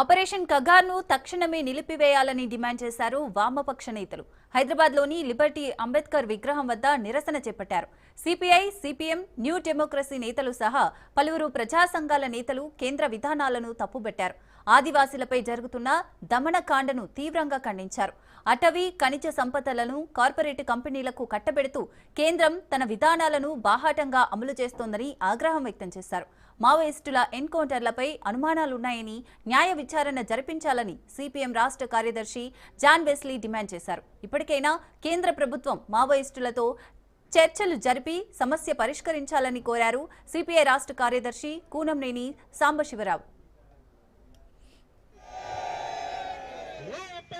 Operation కగార్ను తక్షణమే నిలిపివేయాలని demand చేశారు వామపక్ష నేతలు. హైదరాబాద్లోని లిబర్టీ అంబేద్కర్ విగ్రహం వద్ద నిరసన చేపట్టారు. సిపిఐ సిపిఎం న్యూ డెమోక్రసీ నేతలు సహా పలువురు ప్రజా సంఘాల నేతలు కేంద్ర విధానాలను తప్పుబట్టారు. ఆదివాసీలపై జరుగుతున్న దమనకాండను తీవ్రంగా ఖండించారు. అటవీ ఖనిజ సంపదలను కార్పొరేట్ కంపెనీలకు కట్టబెడుతూ కేంద్రం తన విధానాలను బాహాటంగా అమలు చేస్తోందని ఆగ్రహం వ్యక్తం చేశారు. మావోయిస్టుల ఎన్కౌంటర్లపై అనుమానాలున్నాయని న్యాయ విచారణ జరిపించాలని సిపిఎం రాష్ట్ర కార్యదర్శి జాన్ వెస్లీ డిమాండ్ చేశారు. ఇప్పటికైనా కేంద్ర ప్రభుత్వం మావోయిస్టులతో చర్చలు జరిపి సమస్య పరిష్కరించాలని కోరారు. సిపిఐ రాష్ట్ర కార్యదర్శి కూనంనేని సాంబశివరావు.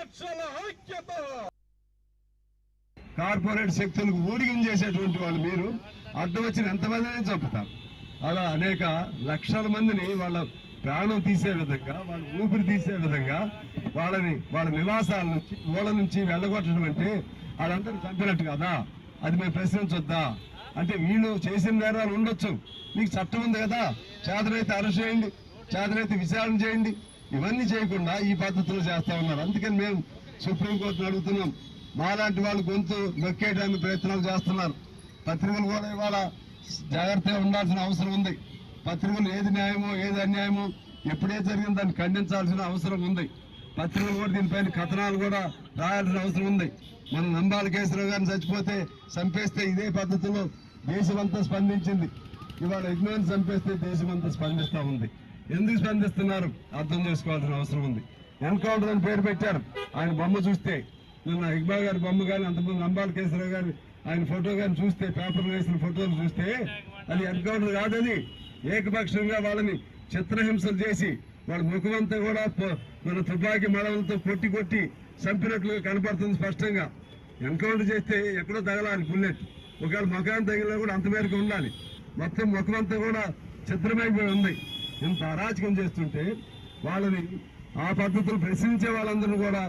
ఐక్యత. కార్పొరేట్ శక్తులకు ఊడిగం చేసేటువంటి వాళ్ళు మీరు అడ్డం వచ్చిన ఎంతమందిని చంపుతారు. అలా అనేక లక్షల మందిని వాళ్ళ ప్రాణం తీసే విధంగా వాళ్ళ ఊపిరి తీసే విధంగా వాళ్ళని వాళ్ళ నివాసాల నుంచి ఊళ్ళ నుంచి వెళ్ళగొట్టడం అంటే వాళ్ళందరూ చంపినట్టు కదా? అది మేము ప్రశ్నించొద్దా? అంటే వీళ్ళు చేసిన నేరాలు ఉండొచ్చు. మీకు చట్టం ఉంది కదా? చేతనైతే అరెస్ట్ చేయండి. చేతనైతే విచారణ చేయండి. ఇవన్నీ చేయకుండా ఈ పద్ధతులు చేస్తా ఉన్నారు. అందుకని మేము సుప్రీంకోర్టును అడుగుతున్నాం. మాలాంటి వాళ్ళు గొంతు నొక్కేయడానికి ప్రయత్నాలు చేస్తున్నారు. పత్రికలు కూడా ఇవాళ జాగ్రత్తగా ఉండాల్సిన అవసరం ఉంది. పత్రికలు ఏది న్యాయమో ఏది అన్యాయమో ఎప్పుడే జరిగిందో దాన్ని ఖండించాల్సిన అవసరం ఉంది. పత్రికలు కూడా దీనిపైన కథనాలు కూడా రాయాల్సిన అవసరం ఉంది. మనం నంబాల కేసులో గారిని చచ్చిపోతే చంపేస్తే ఇదే పద్ధతిలో దేశమంతా స్పందించింది. ఇవాళ యజ్ఞాన్ని చంపేస్తే దేశమంతా స్పందిస్తూ ఉంది. ఎందుకు స్పందిస్తున్నారు? అర్థం చేసుకోవాల్సిన అవసరం ఉంది. ఎన్కౌంటర్ అని పేరు పెట్టారు. ఆయన బొమ్మ చూస్తే నిన్న ఇక్బాల్ గారి బొమ్మ కానీ అంతకుముందు అంబాల్ కేసరావు గారి ఆయన ఫోటో కానీ చూస్తే పేపర్లో వేసిన ఫోటోలు చూస్తే అది ఎన్కౌంటర్ కాదని ఏకపక్షంగా వాళ్ళని చిత్రహింసలు చేసి వాళ్ళ ముఖమంతా కూడా మన తుపాకీ మడవలతో కొట్టి కొట్టి చంపినట్లుగా కనపడుతుంది స్పష్టంగా. ఎన్కౌంటర్ చేస్తే ఎక్కడో తగలాలి బుల్లెట్. ఒకవేళ ముఖాన్ని తగిలినా కూడా అంత మేరకు ఉండాలి. మొత్తం ముఖమంతా కూడా చిత్రమైపోయి ఉంది. ఎంత అరాచకం చేస్తుంటే వాళ్ళని ఆ పద్ధతులు ప్రశ్నించే వాళ్ళందరూ కూడా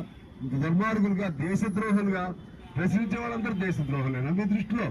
దుర్మార్గులుగా దేశద్రోహులుగా ప్రశ్నించే వాళ్ళందరూ దేశద్రోహులేనా మీ దృష్టిలో.